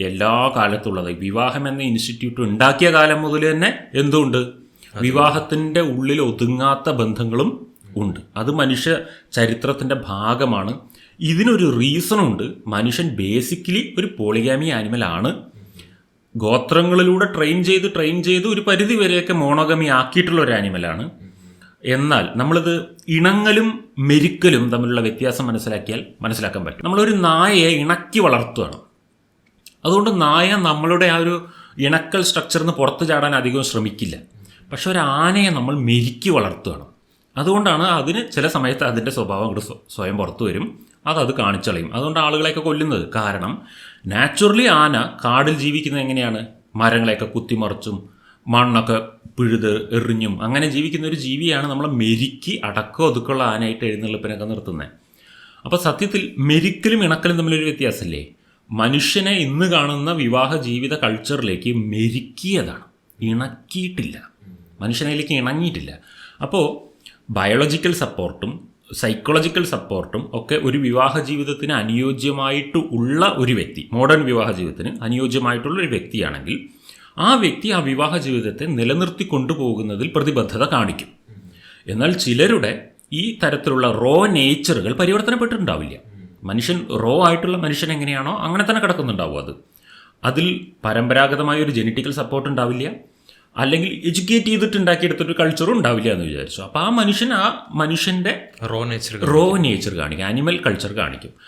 എല്ലാ കാലത്തുള്ളത്. വിവാഹം എന്ന ഇൻസ്റ്റിറ്റ്യൂട്ട് ഉണ്ടാക്കിയ കാലം മുതൽ തന്നെ എന്തുണ്ട്? വിവാഹത്തിന്റെ ഉള്ളിൽ ഒതുങ്ങാത്ത ബന്ധങ്ങളും ഉണ്ട്. അത് മനുഷ്യ ചരിത്രത്തിന്റെ ഭാഗമാണ്. ഇതിനൊരു റീസണുണ്ട് മനുഷ്യൻ ബേസിക്കലി ഒരു പോളിഗാമി ആനിമൽ ആണ്. ഗോത്രങ്ങളിലൂടെ ട്രെയിൻ ചെയ്ത് ട്രെയിൻ ചെയ്ത് ഒരു പരിധി വരെയൊക്കെ മോണോഗമി ആക്കിയിട്ടുള്ള ഒരു ആനിമലാണ് എന്നാൽ നമ്മളിത് ഇണങ്ങലും മെരുക്കലും തമ്മിലുള്ള വ്യത്യാസം മനസ്സിലാക്കിയാൽ മനസ്സിലാക്കാൻ പറ്റും. നമ്മളൊരു നായയെ ഇണക്കി വളർത്തുകയാണ്. അതുകൊണ്ട് നായ നമ്മളുടെ ആ ഒരു ഇണക്കൽ സ്ട്രക്ചറിൽ നിന്ന് പുറത്ത് ചാടാൻ അധികം ശ്രമിക്കില്ല. പക്ഷെ ഒരു ആനയെ നമ്മൾ മെരുക്കി വളർത്തുകയാണ്. അതുകൊണ്ടാണ് അതിന് ചില സമയത്ത് അതിന്റെ സ്വഭാവം അങ്ങോട്ട് സ്വയം പുറത്തു വരും. അത് അത് കാണിച്ചളയും. അതുകൊണ്ട് ആളുകളെയൊക്കെ കൊല്ലുന്നത്. കാരണം നാച്ചുറലി ആന കാടിൽ ജീവിക്കുന്നത് എങ്ങനെയാണ്? മരങ്ങളെയൊക്കെ കുത്തിമറിച്ചും മണ്ണൊക്കെ പിഴുത് എറിഞ്ഞും അങ്ങനെ ജീവിക്കുന്ന ഒരു ജീവിയാണ് നമ്മൾ മെരുക്കി അടക്കം ഒതുക്കുള്ള ആനയായിട്ട് എഴുന്നള്ളിപ്പിനൊക്കെ നിർത്തുന്നത്. അപ്പോൾ സത്യത്തിൽ മെരിക്കലും ഇണക്കലും തമ്മിലൊരു വ്യത്യാസമില്ലേ? മനുഷ്യനെ ഇന്ന് കാണുന്ന വിവാഹ ജീവിത കൾച്ചറിലേക്ക് മെരുക്കിയതാണ്. ഇണക്കിയിട്ടില്ല. മനുഷ്യനിലേക്ക് ഇണങ്ങിയിട്ടില്ല. അപ്പോൾ ബയോളജിക്കൽ സപ്പോർട്ടും സൈക്കോളജിക്കൽ സപ്പോർട്ടും ഒക്കെ ഒരു വിവാഹ ജീവിതത്തിന് അനുയോജ്യമായിട്ട് ഉള്ള ഒരു വ്യക്തി മോഡേൺ വിവാഹ ജീവിതത്തിന് അനുയോജ്യമായിട്ടുള്ള ഒരു വ്യക്തിയാണെങ്കിൽ ആ വ്യക്തി ആ വിവാഹ ജീവിതത്തെ നിലനിർത്തി കൊണ്ടുപോകുന്നതിൽ പ്രതിബദ്ധത കാണിക്കും. എന്നാൽ ചിലരുടെ ഈ തരത്തിലുള്ള റോ നേച്ചറുകൾ പരിവർത്തനപ്പെട്ടിട്ടുണ്ടാവില്ല. മനുഷ്യൻ റോ ആയിട്ടുള്ള മനുഷ്യൻ എങ്ങനെയാണോ അങ്ങനെ തന്നെ കിടക്കുന്നുണ്ടാവും അത്. അതിൽ പരമ്പരാഗതമായ ഒരു ജനറ്റിക്കൽ സപ്പോർട്ട് ഉണ്ടാവില്ല. അല്ലെങ്കിൽ എഡ്യൂക്കേറ്റ് ചെയ്തിട്ട് ഉണ്ടാക്കിയെടുത്തൊരു കൾച്ചറും ഉണ്ടാവില്ല എന്ന് വിചാരിച്ചു. അപ്പോൾ ആ മനുഷ്യൻ ആ മനുഷ്യന്റെ റോ നേച്ചർ റോ നേച്ചർ കാണിക്കും. ആനിമൽ കൾച്ചർ കാണിക്കും.